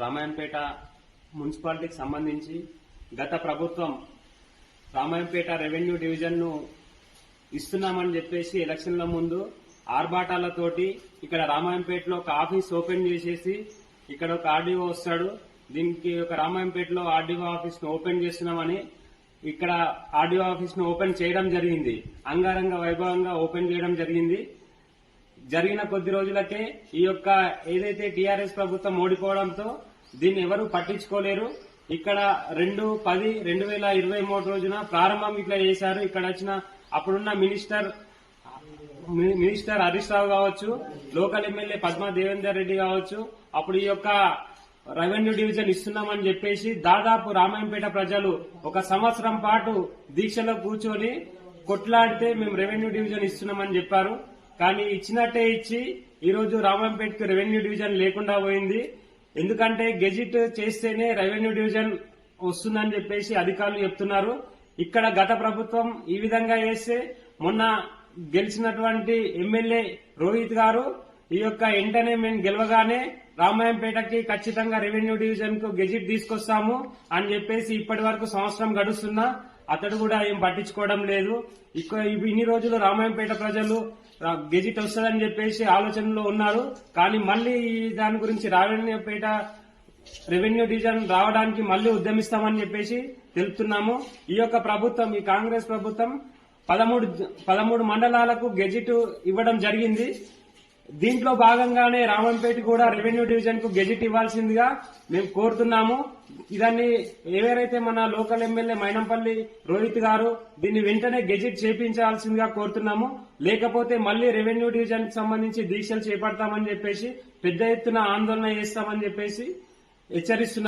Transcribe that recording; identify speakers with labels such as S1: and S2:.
S1: రామాయంపేట మున్సిపాలిటీకి సంబంధించి గత ప్రభుత్వం రామాయంపేట రెవెన్యూ డివిజన్ను ఇస్తున్నామని చెప్పేసి ఎలక్షన్ల ముందు ఆర్భాటాలతోటి ఇక్కడ రామాయంపేటలో ఒక ఆఫీస్ ఓపెన్ చేసేసి ఇక్కడ ఒక ఆర్డీఓ వస్తాడు. దీనికి ఒక రామాయంపేటలో ఆర్డీఓ ఆఫీస్ను ఓపెన్ చేస్తున్నామని ఇక్కడ ఆర్డీఓ ఆఫీస్ను ఓపెన్ చేయడం జరిగింది. అంగారంగ వైభవంగా ఓపెన్ చేయడం జరిగింది. జరిగిన కొద్ది రోజులకే ఈ యొక్క ఏదైతే టీఆర్ఎస్ ప్రభుత్వం ఓడిపోవడంతో దీన్ని ఎవరు పట్టించుకోలేరు. ఇక్కడ రెండు పది రెండు వేల ఇరవై మూడు రోజున ప్రారంభం ఇట్లా చేశారు. ఇక్కడ వచ్చిన అప్పుడున్న మినిస్టర్ మినిస్టర్ హరీష్ రావు కావచ్చు లోకల్ ఎమ్మెల్యే పద్మా దేవేందర్ రెడ్డి కావచ్చు అప్పుడు ఈ యొక్క రెవెన్యూ డివిజన్ ఇస్తున్నామని చెప్పేసి దాదాపు రామాయంపేట ప్రజలు ఒక సంవత్సరం పాటు దీక్షలో కూర్చొని కొట్లాడితే మేము రెవెన్యూ డివిజన్ ఇస్తున్నామని చెప్పారు. కానీ ఇచ్చినట్టే ఇచ్చి ఈరోజు రోజు రామాయంపేటకు రెవెన్యూ డివిజన్ లేకుండా పోయింది. ఎందుకంటే గెజిట్ చేస్తేనే రెవెన్యూ డివిజన్ వస్తుందని చెప్పేసి అధికారులు చెప్తున్నారు. ఇక్కడ గత ప్రభుత్వం ఈ విధంగా చేస్తే మొన్న గెలిచినటువంటి ఎమ్మెల్యే రోహిత్ గారు ఈ యొక్క వెంటనే మేము గెలవగానే రామాయంపేటకి ఖచ్చితంగా రెవెన్యూ డివిజన్కు గెజిట్ తీసుకొస్తాము అని చెప్పేసి ఇప్పటి వరకు సంవత్సరం గడుస్తున్నా. అతడు కూడా ఏం పట్టించుకోవడం లేదు. ఇక ఇన్ని రోజులు రామాయంపేట ప్రజలు గెజిట్ వస్తుందని చెప్పేసి ఆలోచనలో ఉన్నారు. కానీ మళ్ళీ దాని గురించి రామాయంపేట రెవెన్యూ డివిజన్ రావడానికి మళ్ళీ ఉద్యమిస్తామని చెప్పేసి తెలుపుతున్నాము. ఈ యొక్క ప్రభుత్వం ఈ కాంగ్రెస్ ప్రభుత్వం పదమూడు పదమూడు మండలాలకు గెజిట్ ఇవ్వడం జరిగింది. దీంట్లో భాగంగానే రామంపేట కూడా రెవెన్యూ డివిజన్కు గెజిట్ ఇవ్వాల్సిందిగా మేము కోరుతున్నాము. ఇదాన్ని ఎవరైతే మన లోకల్ ఎమ్మెల్యే మైనంపల్లి రోహిత్ గారు దీన్ని వెంటనే గెజిట్ చేపించాల్సిందిగా కోరుతున్నాము. లేకపోతే మళ్ళీ రెవెన్యూ డివిజన్ సంబంధించి దీక్షలు చేపడతామని చెప్పేసి పెద్ద ఎత్తున ఆందోళన చేస్తామని చెప్పేసి హెచ్చరిస్తున్నారు